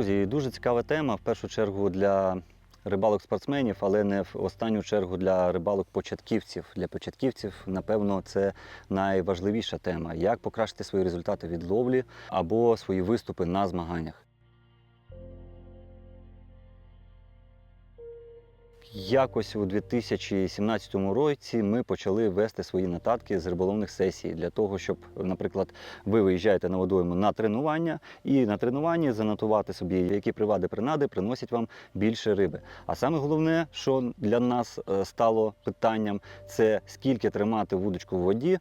Друзі, дуже цікава тема в першу чергу для рибалок-спортсменів, але не в останню чергу для рибалок-початківців. Для початківців, напевно, це найважливіша тема: як покращити свої результати від ловлі або свої виступи на змаганнях. Якось у 2017 році ми почали вести свої нотатки з риболовних сесій для того, щоб, наприклад, ви виїжджаєте на водойму на тренування, і на тренуванні занотувати собі, які привади принади приносять вам більше риби. А саме головне, що для нас е, стало питанням, це скільки тримати вудочку в воді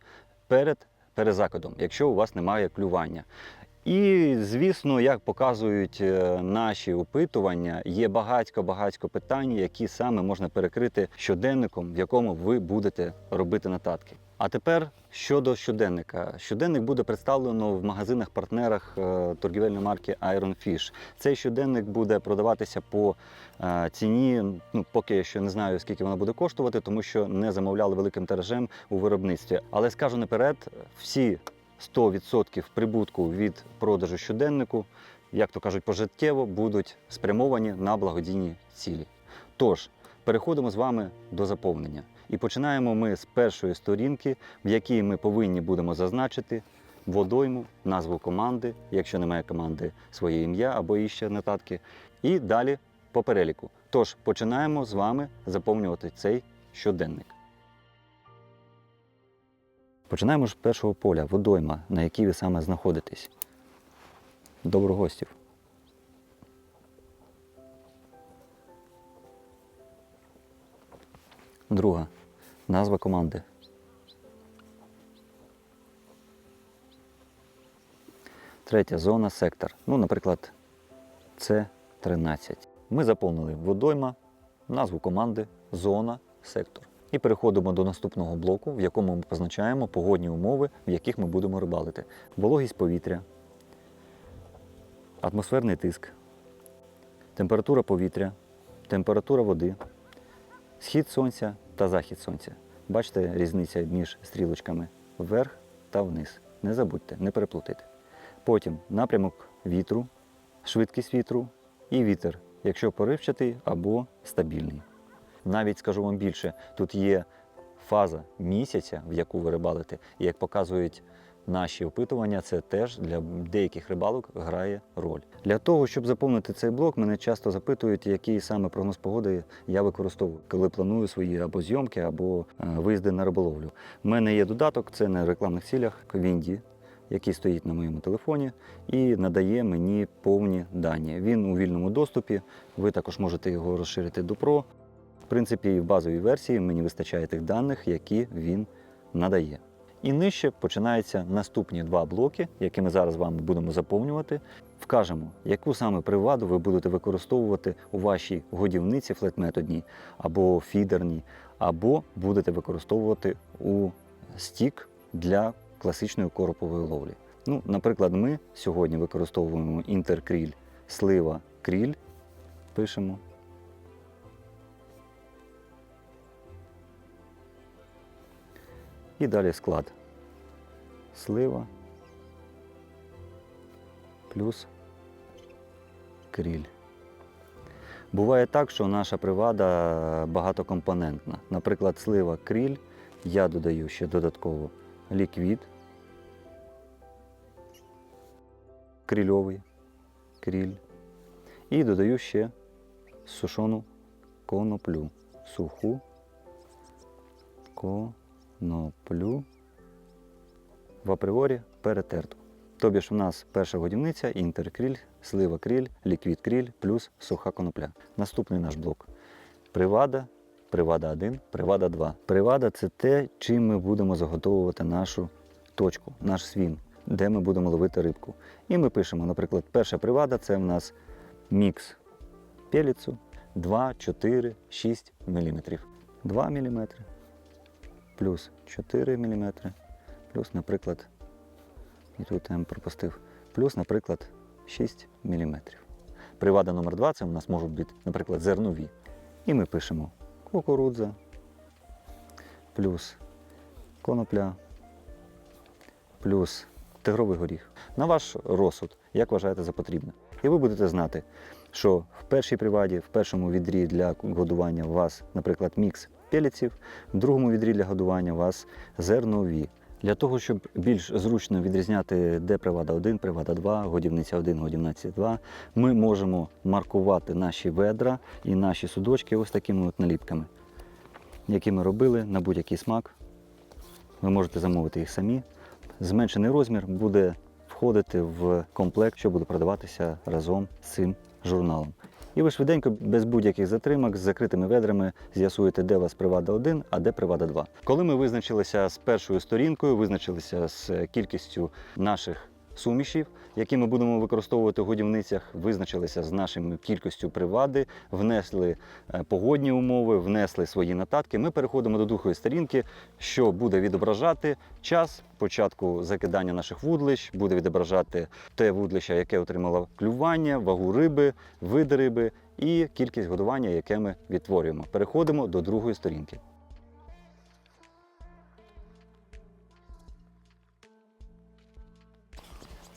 перед перезакидом, якщо у вас немає клювання. І, звісно, як показують е, наші опитування, є багатько-багатько питань, які саме можна перекрити щоденником, в якому ви будете робити нотатки. А тепер щодо щоденника. Щоденник буде представлено в магазинах-партнерах е, торгівельної марки Iron Fish. Цей щоденник буде продаватися по е, ціні, ну поки я ще не знаю, скільки вона буде коштувати, тому що не замовляли великим тиражем у виробництві. Але скажу наперед, всі 100% прибутку від продажу щоденнику, як то кажуть, пожиттєво будуть спрямовані на благодійні цілі. Тож, переходимо з вами до заповнення. І починаємо ми з першої сторінки, в якій ми повинні будемо зазначити водойму, назву команди, якщо немає команди, своє ім'я або іще нотатки. І далі по переліку. Тож починаємо з вами заповнювати цей щоденник. Починаємо з першого поля, водойма, на якій ви саме знаходитесь. Доброго гостів. Друга. Назва команди. Третя зона, сектор. Ну, наприклад, С13. Ми заповнили водойма, назву команди, зона, сектор. І переходимо до наступного блоку, в якому ми позначаємо погодні умови, в яких ми будемо рибалити. Вологість повітря, атмосферний тиск, температура повітря, температура води, схід сонця та захід сонця. Бачите різниця між стрілочками вверх та вниз. Не забудьте, не переплутайте. Потім напрямок вітру, швидкість вітру і вітер, якщо поривчатий або стабільний. Навіть скажу вам більше, тут є фаза місяця, в яку ви рибалите, і як показують наші опитування, це теж для деяких рибалок грає роль. Для того, щоб заповнити цей блок, мене часто запитують, який саме прогноз погоди я використовую, коли планую свої або зйомки, або е, виїзди на риболовлю. У мене є додаток, це на рекламних цілях Вінді, який стоїть на моєму телефоні і надає мені повні дані. Він у вільному доступі. Ви також можете його розширити до Pro. Принципі, і в базовій версії мені вистачає тих даних, які він надає. І нижче починаються наступні два блоки, які ми зараз з вами будемо заповнювати. Вкажемо, яку саме приваду ви будете використовувати у вашій годівниці флетметодній або фідерній, або будете використовувати у стік для класичної коропової ловлі. Ну, наприклад, ми сьогодні використовуємо інтеркріль, слива кріль, пишемо. І далі склад. Слива плюс кріль. Буває так, що наша привада багатокомпонентна. Наприклад, слива кріль, я додаю ще додатково ліквід, крильовий кріль. І додаю ще сушену коноплю, суху коноплю в апріорі перетерту. Тобі ж у нас перша годівниця, інтеркріль, слива кріль, ліквід кріль плюс суха конопля. Наступний наш блок. Привада, привада 1, привада 2. Привада це те, чим ми будемо заготовувати нашу точку, наш свін, де ми будемо ловити рибку. І ми пишемо, наприклад, перша привада це в нас мікс пеліцу 2, 4, 6 мм. 2 мм плюс 4 мм, плюс, наприклад, і тут я пропустив, плюс, наприклад, 6 мм. Привада номер 2 це у нас можуть бути, наприклад, зернові. І ми пишемо кукурудза плюс конопля плюс тигровий горіх. На ваш розсуд, як вважаєте за потрібне. І ви будете знати, що в першій приваді, в першому відрі для годування у вас, наприклад, мікс пелеців, в другому відрі для годування у вас зернові. Для того, щоб більш зручно відрізняти, де привада 1, привада 2, годівниця 1, годівниця 2, ми можемо маркувати наші ведра і наші судочки ось такими от наліпками, які ми робили на будь-який смак. Ви можете замовити їх самі. Зменшений розмір буде входити в комплект, що буде продаватися разом з цим журналом. І ви швиденько, без будь-яких затримок, з закритими ведрами з'ясуєте, де у вас привада 1, а де привада 2. Коли ми визначилися з першою сторінкою, визначилися з кількістю наших сумішів, які ми будемо використовувати в годівницях, визначилися з нашою кількістю привади, внесли е, погодні умови, внесли свої нотатки. Ми переходимо до другої сторінки, що буде відображати час початку закидання наших вудлищ, буде відображати те вудлище, яке отримало клювання, вагу риби, види риби і кількість годування, яке ми відтворюємо. Переходимо до другої сторінки.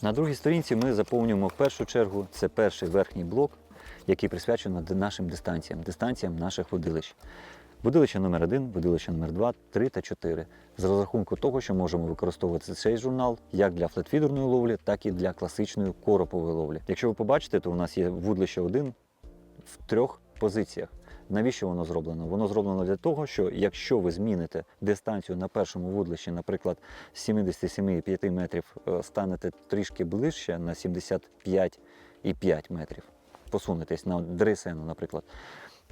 На другій сторінці ми заповнюємо в першу чергу це перший верхній блок, який присвячений нашим дистанціям, дистанціям наших водилищ. Водилище номер 1 водилище номер 2 3 та 4. З розрахунку того, що можемо використовувати цей журнал як для флетфідерної ловлі, так і для класичної коропової ловлі. Якщо ви побачите, то у нас є вудлище 1 в трьох позиціях. Навіщо воно зроблено? Воно зроблено для того, що якщо ви зміните дистанцію на першому вудлищі, наприклад, з 77,5 метрів е, станете трішки ближче на 75,5 метрів, посунетесь на дресену, наприклад,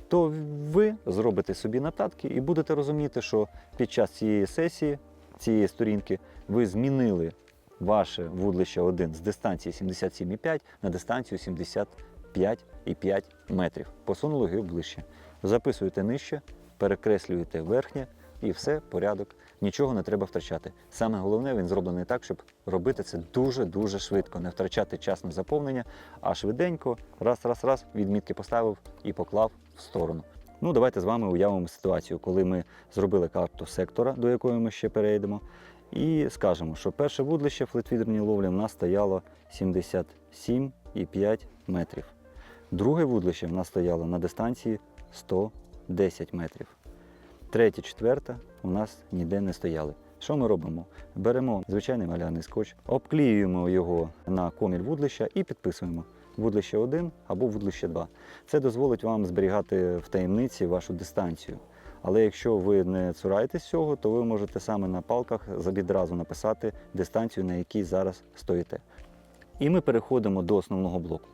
то ви зробите собі нотатки і будете розуміти, що під час цієї сесії, цієї сторінки, ви змінили ваше вудлище 1 з дистанції 77,5 на дистанцію 75,5 метрів. Посунули його ближче. Записуєте нижче, перекреслюєте верхнє і все, порядок. Нічого не треба втрачати. Саме головне, він зроблений так, щоб робити це дуже-дуже швидко, не втрачати час на заповнення, а швиденько, раз, раз, раз, відмітки поставив і поклав в сторону. Ну, давайте з вами уявимо ситуацію, коли ми зробили карту сектора, до якої ми ще перейдемо, і скажемо, що перше вудлище в флетвідерній ловлі в нас стояло 77,5 метрів. Друге вудлище в нас стояло на дистанції 110 метрів. Третє, четверте у нас ніде не стояли. Що ми робимо? Беремо звичайний малярний скотч, обклеюємо його на комір вудлища і підписуємо вудлище 1 або вудлище 2. Це дозволить вам зберігати в таємниці вашу дистанцію. Але якщо ви не цураєтесь цього, то ви можете саме на палках відразу написати дистанцію, на якій зараз стоїте. І ми переходимо до основного блоку.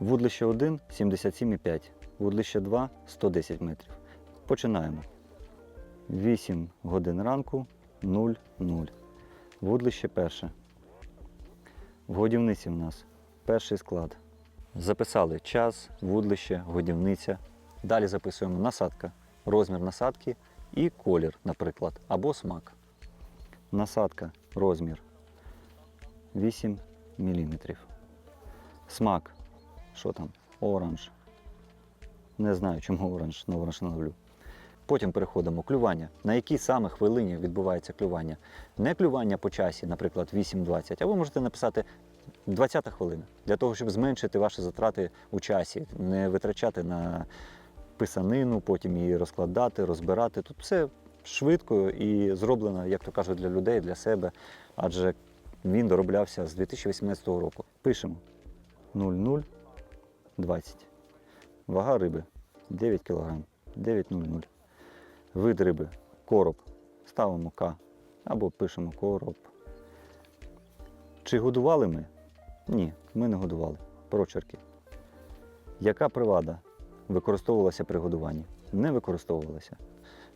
Вудлище 1 77,5, вудлище 2 110 метрів. Починаємо. 8 годин ранку 0,0. Вудлище перше. В годівниці в нас перший склад. Записали час, вудлище, годівниця. Далі записуємо насадка, розмір насадки і колір, наприклад, або смак. Насадка, розмір 8 мм. Смак, що там? Оранж. Не знаю, чому оранж, на оранж не ловлю. Потім переходимо клювання. На якій саме хвилині відбувається клювання? Не клювання по часі, наприклад, 8.20, а ви можете написати 20 хвилина для того, щоб зменшити ваші затрати у часі, не витрачати на писанину, потім її розкладати, розбирати. Тут все швидко і зроблено, як то кажуть, для людей, для себе, адже він дороблявся з 2018 року. Пишемо 0020. Вага риби 9 кг, 9,00. Вид риби короб. Ставимо К або пишемо короб. Чи годували ми? Ні, ми не годували. Прочерки. Яка привада використовувалася при годуванні? Не використовувалася.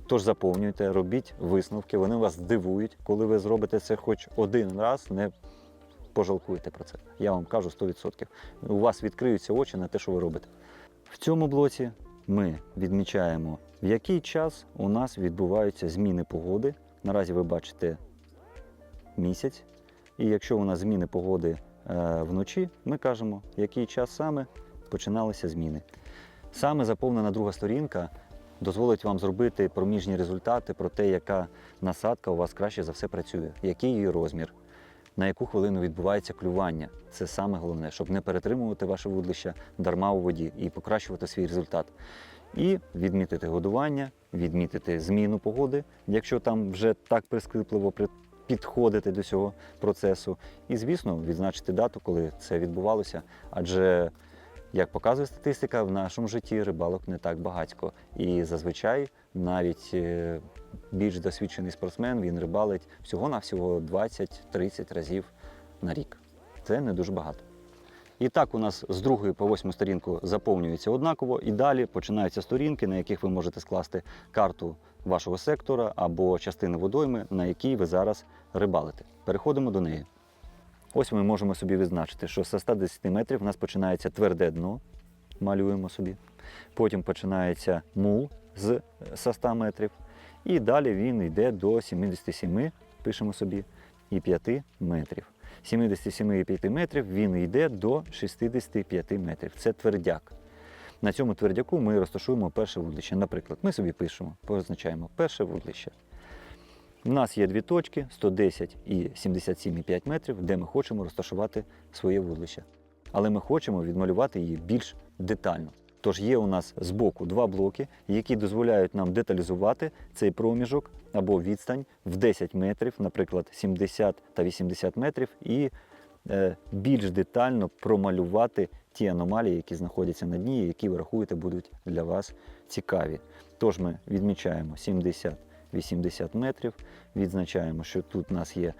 Тож заповнюйте, робіть висновки, вони вас здивують, коли ви зробите це хоч один раз, не пожалкуєте про це. Я вам кажу 100%. У вас відкриються очі на те, що ви робите. В цьому блоці ми відмічаємо, в який час у нас відбуваються зміни погоди. Наразі ви бачите місяць. І якщо у нас зміни погоди е, вночі, ми кажемо, який час саме починалися зміни. Саме заповнена друга сторінка дозволить вам зробити проміжні результати про те, яка насадка у вас краще за все працює, який її розмір. На яку хвилину відбувається клювання. Це саме головне, щоб не перетримувати ваше вудлище дарма у воді і покращувати свій результат. І відмітити годування, відмітити зміну погоди, якщо там вже так прискіпливо підходити до цього процесу. І, звісно, відзначити дату, коли це відбувалося. Адже, як показує статистика, в нашому житті рибалок не так багатько. І зазвичай навіть е, більш досвідчений спортсмен він рибалить всього-навсього 20-30 разів на рік. Це не дуже багато. І так у нас з другої по восьму сторінку заповнюється однаково, і далі починаються сторінки, на яких ви можете скласти карту вашого сектора або частини водойми, на якій ви зараз рибалите. Переходимо до неї. Ось ми можемо собі відзначити, що з 110 метрів у нас починається тверде дно, малюємо собі. Потім починається мул з 100 метрів. І далі він йде до 77, пишемо собі, і 5 метрів. 77,5 метрів він йде до 65 метрів. Це твердяк. На цьому твердяку ми розташуємо перше вудлище. Наприклад, ми собі пишемо, позначаємо перше вудлище. У нас є дві точки 110 і 77,5 метрів, де ми хочемо розташувати своє вудлище. Але ми хочемо відмалювати її більш детально. Тож є у нас збоку два блоки, які дозволяють нам деталізувати цей проміжок або відстань в 10 метрів, наприклад, 70 та 80 метрів, і е, більш детально промалювати ті аномалії, які знаходяться на дні, які ви рахуєте будуть для вас цікаві. Тож ми відмічаємо 70-80 метрів, відзначаємо, що тут у нас є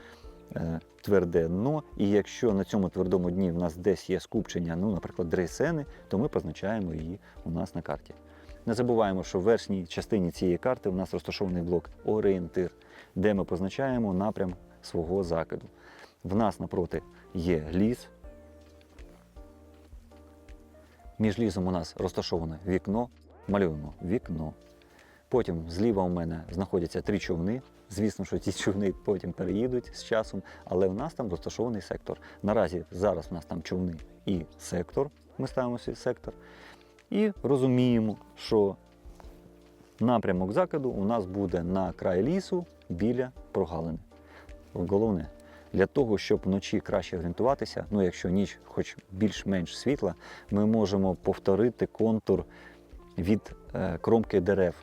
тверде дно, і якщо на цьому твердому дні в нас десь є скупчення, ну, наприклад, дрейсени, то ми позначаємо її у нас на карті. Не забуваємо, що в верхній частині цієї карти у нас розташований блок орієнтир, де ми позначаємо напрям свого закиду. В нас напроти є ліс. Між лісом у нас розташоване вікно. Малюємо вікно. Потім зліва у мене знаходяться три човни. Звісно, що ці човни потім переїдуть з часом, але у нас там розташований сектор. Наразі зараз у нас там човни і сектор. Ми ставимо свій сектор. І розуміємо, що напрямок закиду у нас буде на край лісу біля прогалини. Головне, для того, щоб вночі краще орієнтуватися, ну якщо ніч хоч більш-менш світла, ми можемо повторити контур від е, кромки дерев.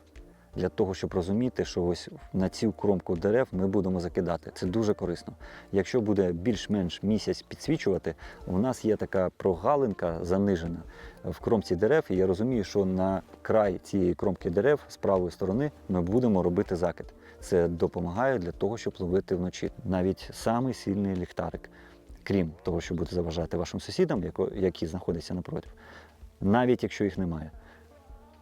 Для того, щоб розуміти, що ось на цю кромку дерев ми будемо закидати. Це дуже корисно. Якщо буде більш-менш місяць підсвічувати, у нас є така прогалинка занижена в кромці дерев, і я розумію, що на край цієї кромки дерев з правої сторони ми будемо робити закид. Це допомагає для того, щоб ловити вночі. Навіть самий сильний ліхтарик, крім того, що буде заважати вашим сусідам, які знаходяться напротив, навіть якщо їх немає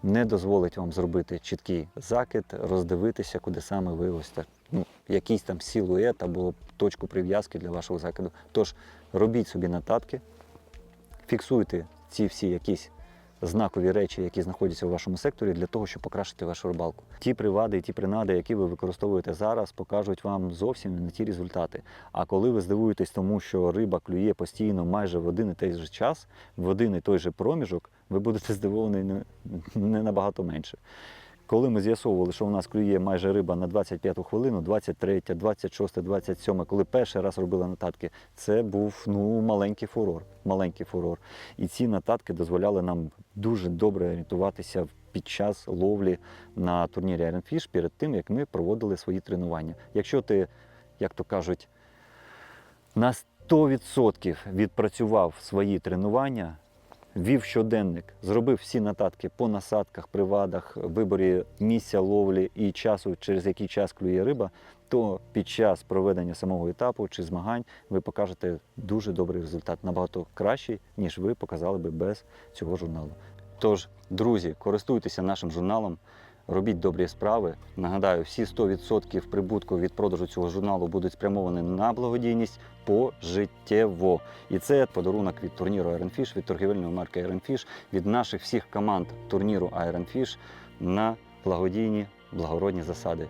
не дозволить вам зробити чіткий закид, роздивитися, куди саме ви ось ну, якийсь там силует або точку прив'язки для вашого закиду. Тож робіть собі нотатки, фіксуйте ці всі якісь знакові речі, які знаходяться у вашому секторі, для того, щоб покращити вашу рибалку. Ті привади і ті принади, які ви використовуєте зараз, покажуть вам зовсім не ті результати. А коли ви здивуєтесь тому, що риба клює постійно майже в один і той же час, в один і той же проміжок, ви будете здивовані не, набагато менше. Коли ми з'ясовували, що у нас клює майже риба на 25-ту хвилину, 23, 26, 27, коли перший раз робили нотатки, це був ну, маленький фурор. Маленький фурор. І ці нотатки дозволяли нам дуже добре орієнтуватися під час ловлі на турнірі Iron Fish перед тим, як ми проводили свої тренування. Якщо ти, як то кажуть, на 100% відпрацював свої тренування, вів щоденник, зробив всі нотатки по насадках, привадах, виборі місця ловлі і часу, через який час клює риба, то під час проведення самого етапу чи змагань ви покажете дуже добрий результат, набагато кращий, ніж ви показали би без цього журналу. Тож, друзі, користуйтеся нашим журналом. Робіть добрі справи. Нагадаю, всі 100% прибутку від продажу цього журналу будуть спрямовані на благодійність пожиттєво. І це подарунок від турніру Iron Fish, від торгівельної марки Iron Fish, від наших всіх команд турніру Iron Fish на благодійні благородні засади.